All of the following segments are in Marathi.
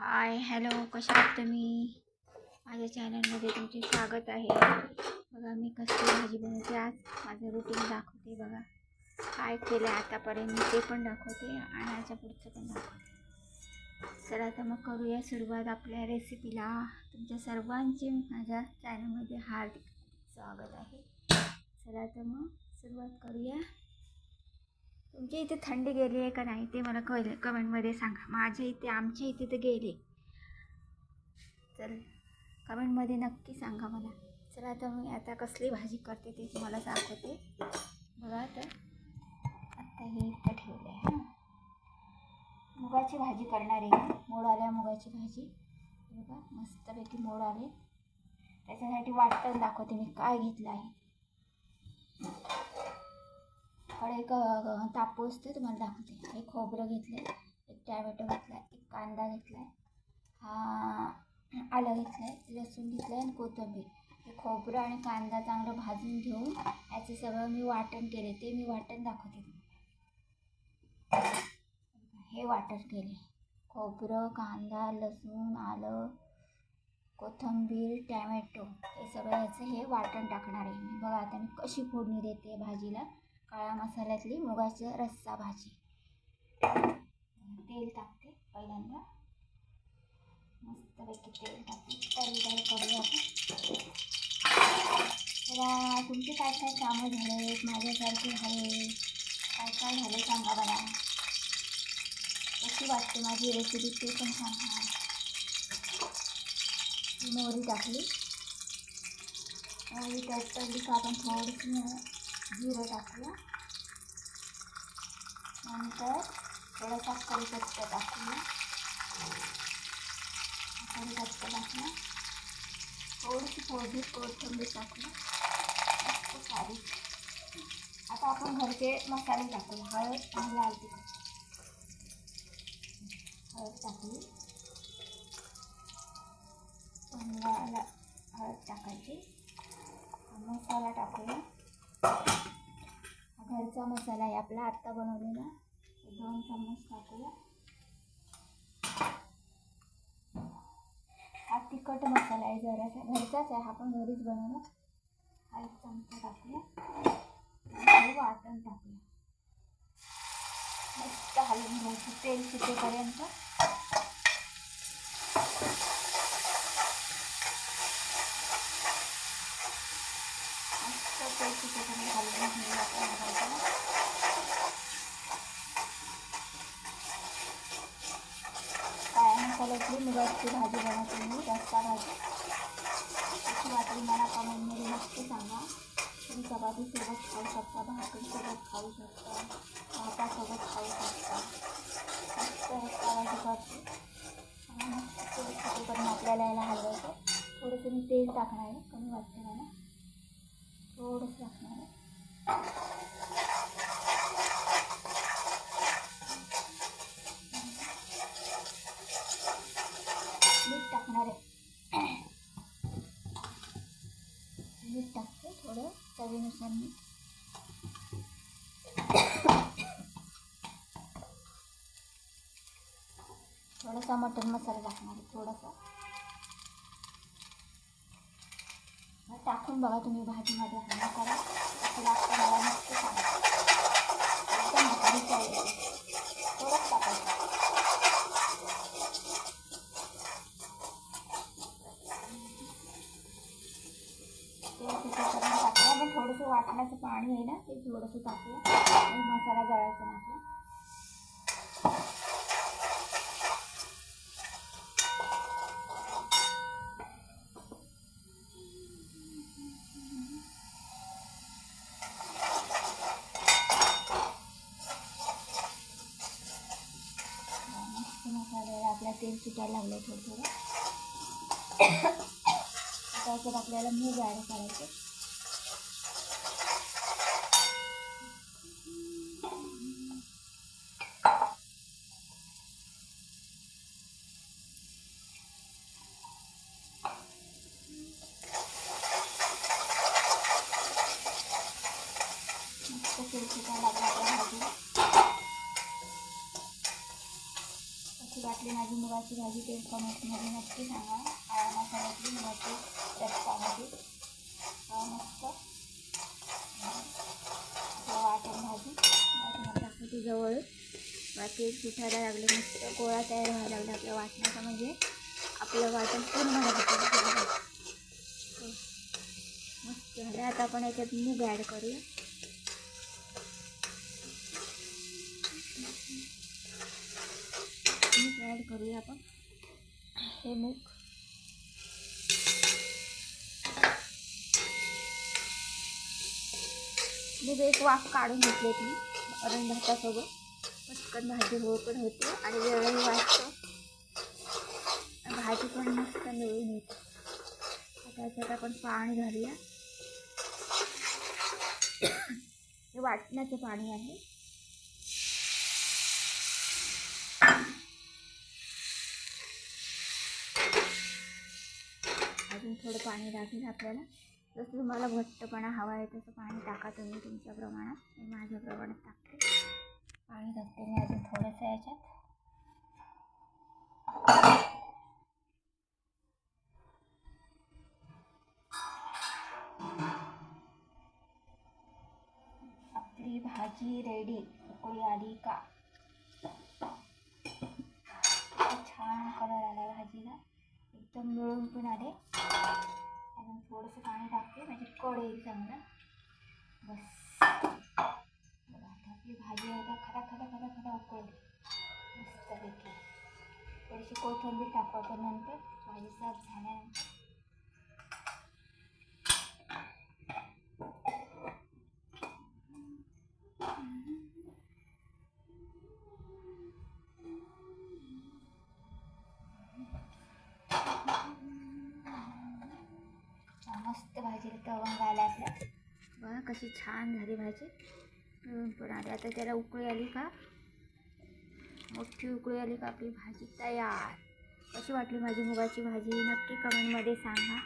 हाय हॅलो कशा आहात तुम्ही? माझ्या चॅनलमध्ये तुमचे स्वागत आहे. बघा मी कसली भाजी बनवते आज. माझं रुटीन दाखवते बघा. काय केलं आतापर्यंत ते पण दाखवते आणि याच्या पुढचं पण दाखवते. चला आता मग करूया सुरुवात आपल्या रेसिपीला तुमच्या सर्वांचे माझ्या चॅनलमध्ये हार्दिक स्वागत आहे. चला तर मग सुरुवात करूया. तुमच्या इथे थंडी गेली आहे का नाही ते मला कळ कमेंटमध्ये सांगा. माझ्या इथे आमच्या इथे तर गेले. चल कमेंटमध्ये नक्की सांगा मला. चला आता मी आता कसली भाजी करते ते तुम्हाला दाखवते बघा तर आता हे इथं ठेवलं आहे हां. मुगाची भाजी करणार आहे मोड आल्या मुगाची भाजी. बघा मस्तपैकी मोड आले. त्याच्यासाठी वाटतं दाखवते मी. काय घेतलं आहे. कडे एक तापूस ते तुम्हाला दाखवते. एक खोबरं घेतलं आहे एक टॅमॅटो घेतला आहे एक कांदा घेतला आहे हा आलं घेतलं आहे लसूण घेतलं आहे आणि कोथिंबीर. हे खोबरं आणि कांदा चांगलं भाजून घेऊन याचं सगळं मी वाटण केले ते मी वाटण दाखवते हे वाटण केले खोबरं कांदा लसूण आलं कोथिंबीर टॅमॅटो हे सगळं याचं हे वाटण टाकणार आहे मी. बघा आता मी कशी फोडणी देते भाजीला. काळ्या मसाल्यातली मुगाचं रस्सा भाजी. तेल टाकते पहिल्यांदा. मस्तपैकी तेल टाकते. तरी करूया आपण? तर तुमचे काय काय कामं झाले माझ्यासारखे झाले. काय काय झाले सांगा बघा कशी वाटते माझी रेसिपी ते पण सांगा. मोहरी टाकली. मोहरी त्यात पडली का आपण थोडीशी जिरं टाकूया. नंतर थोडासा कढीपत्ता टाकूया. कढीपत्ता टाकला थोडीशी फोडणी कोथिंबीर टाकूया. मस्त सारी. आता आपण घरचे मसाले टाकूया. हळद आणि लाल तिखट हळद टाकली. हळद टाकायची. मसाला टाकूया. घरचा मसाला आहे आपला आत्ता बनवलेला. दोन चम्मच टाकूया. हा तिखट मसाला आहे जरासा. घरचाच आहे हा पण घरीच बनवला. हा एक चमचा टाकूया. वाटण टाकूया. मस्त हलवून घ्यायचं तेल सुटेपर्यंत. मस्त तेल सुटेपर्यंत हलवून घेऊया आपण भाजीला काळ्या मसाल्यातली मुगाची भाजी बनवते मी रस्सा भाजी कशी वाटली मला कमेंटमध्ये नक्की सांगा तुम्ही चपातीसोबत खाऊ शकता भाकरीसोबत खाऊ शकता भातासोबत खाऊ शकता मस्त रस्सा भाजी करते आणि मस्त तेल सुटेपर्यंत आपल्याला याला हलवायचं थोडंसं मी तेल टाकणार आहे कमी वाटतं मला थोडंसं टाकणार आहे. मीठ टाकणार आहे. मीठ टाकते थोडं चवीनुसार मीठ. थोडासा मटन मसाला टाकणार आहे थोडासा मग टाकून बघा तुम्ही भाजीमध्ये हा करा. तिला मला नक्की सांगा. एकदम भारी चालू थोडंच टाकायचं. ते तिच्यापर्यंत टाकूया. आणि थोडंसं वाटण्याचं पाणी आहे ना ते थोडंसं टाकूया. सुटायला लागले थोडं थोडं. त्याच्यात आपल्याला मूग ॲड करायचे मस्त तेल आपली माझी मुगाची भाजी ते कमेंटमध्ये नक्की सांगा. काळ्या मसाल्यातली मुगाची रस्सामध्ये मस्त. वाटण भाजी. वाटणात जवळ. बाकी सुटायला लागले मस्त गोळा तयार व्हायला लागला आपल्या वाटण्याचा म्हणजे. आपलं वाटण पूर्ण झालं मस्त झालं. आता आपण याच्यात मूग ॲड करूया मूग ॲड करूया आपण. हे मूग. मूग एक वाफ काढून घेतले होती वरण भातासोबत पटकन भाजी हो पण होते आणि वेळही वाचतो. भाजी पण मस्त मिळून येते. त्याच्यात आपण पाणी घालूया. हे वाटण्याचं पाणी आहे. अजून थोडं पाणी लागेल आपल्याला. जसं तुम्हाला घट्टपणा हवा आहे तसं पाणी टाका तुम्ही तुमच्या प्रमाणात. मी माझ्या प्रमाणात टाकते. पाणी टाकते मी अजून थोडंसं याच्यात. आपली भाजी रेडी उकळी आली का? छान कलर आला भाजीला. एकदम मिळून पण आले. अजून थोडंसं पाणी टाकते म्हणजे कड येईल चांगलं. बस. बघा आता आपली भाजी आता खरा खरा खरा खरा उकळली. मस्तपैकी थोडीशी कोथिंबीर टाकू आपण नंतर. भाजी साफ झाल्यानंतर. मस्त भाजी तवंग आला आपल्या बघा कशी छान झाली भाजी. पण आली. आता त्याला उकळी आली का? मोठी उकळी आली का आपली भाजी तयार. कशी वाटली माझी मुगाची भाजी? नक्की कमेंटमध्ये सांगा.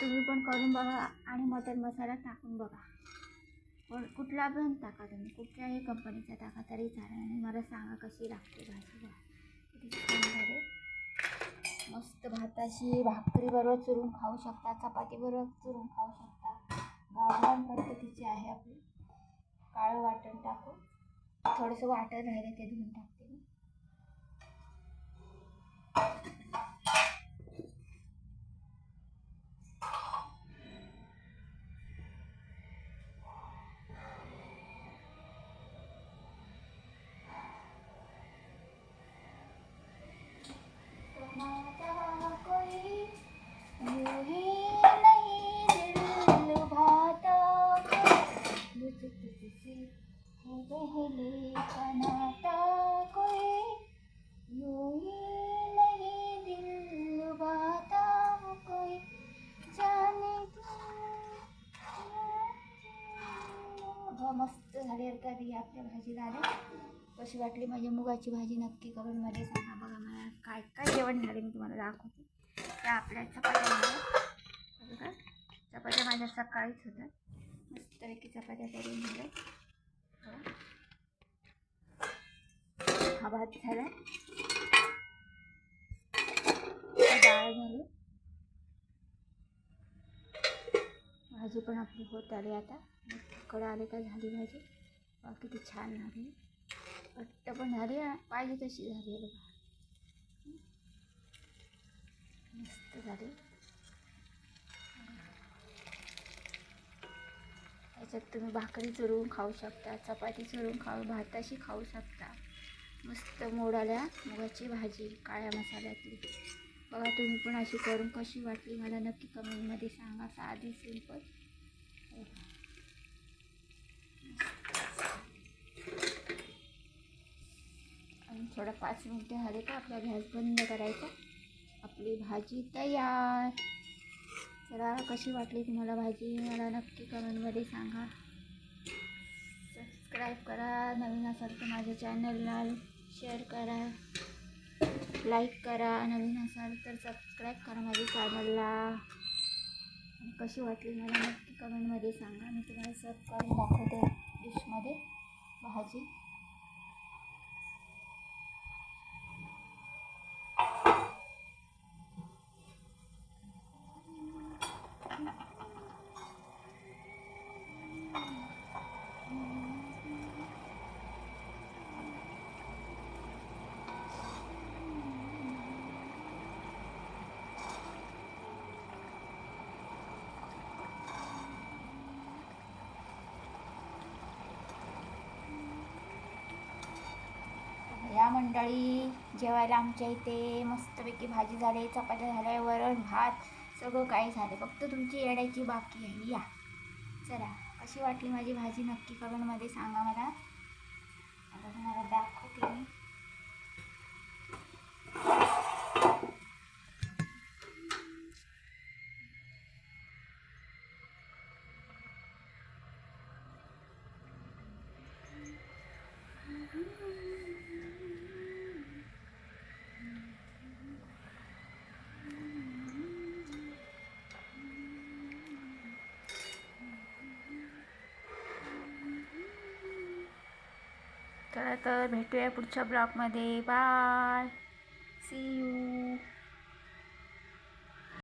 तुम्ही पण करून बघा आणि मटन मसाला टाकून बघा. पण कुठला पण टाका तुम्ही. कुठल्याही कंपनीचा टाका तरी चालेल. आणि मला सांगा कशी लागते भाजी. बघा. किती छान झाली. मस्त भाताशी भाकरी बरोबर चुरून खाऊ शकता चपाती बरोबर चुरून खाऊ शकता. गावरान पद्धतीची आहे आपली. काळं वाटण टाकून थोडंसं वाटण राहिलं ते धुवून टाकते पहले का कोई यूं ही दिल कोई जाने मस्त झाली का ती आपल्या भाजी आले कशी वाटली माझी मुगाची भाजी नक्की करून मध्ये सांगा बघा मला काय काय जेवण झाले मी तुम्हाला दाखवते त्या आपल्या चपात्या चपात्या माझ्या सकाळीच होत्या. मस्तपैकी चपात्या करून दिल्या हा भात झाला डाळ झाली भाजी पण आपली होत आली आता। कडं आले का झाली भाजी। किती छान झाली घट्ट पण झाली पाहिजे तशी झाली बघा मस्त झाली त्याच्यात तुम्ही भाकरी चुरवून खाऊ शकता चपाती चुरवून खाऊ भाताशी खाऊ शकता. मस्त मोडाल्या मुगाची भाजी काळ्या मसाल्यातली. बघा तुम्ही पण अशी करून कशी वाटली मला नक्की कमेंटमध्ये सांगा. साधी सिंपल आणि थोडा पाच मिनटं झाले का? आपला गॅस बंद करायचा. आपली भाजी तयार. चला कशी वाटली तुम्हाला भाजी? मला नक्की कमेंटमध्ये सांगा. सबस्क्राईब करा. नवीन असाल तर माझ्या चॅनलला शेअर करा. लाईक करा. नवीन असाल तर सबस्क्राईब करा माझ्या चॅनलला कशी वाटली मला नक्की कमेंटमध्ये सांगा. मी तुम्हाला सर्व करून दाखवते डिशमध्ये भाजी. मंडळी जेवायला आमच्या इथे मस्तपैकी भाजी झाली चपात्या झाल्या वरण भात सगळं काही झालं. फक्त तुमची येण्याची बाकी आहे. या. चला. कशी वाटली माझी भाजी नक्की कमेंटमध्ये सांगा मला. आता तुम्हाला दाखवते चला तर भेटूया पुढच्या ब्लॉगमध्ये. बाय. C you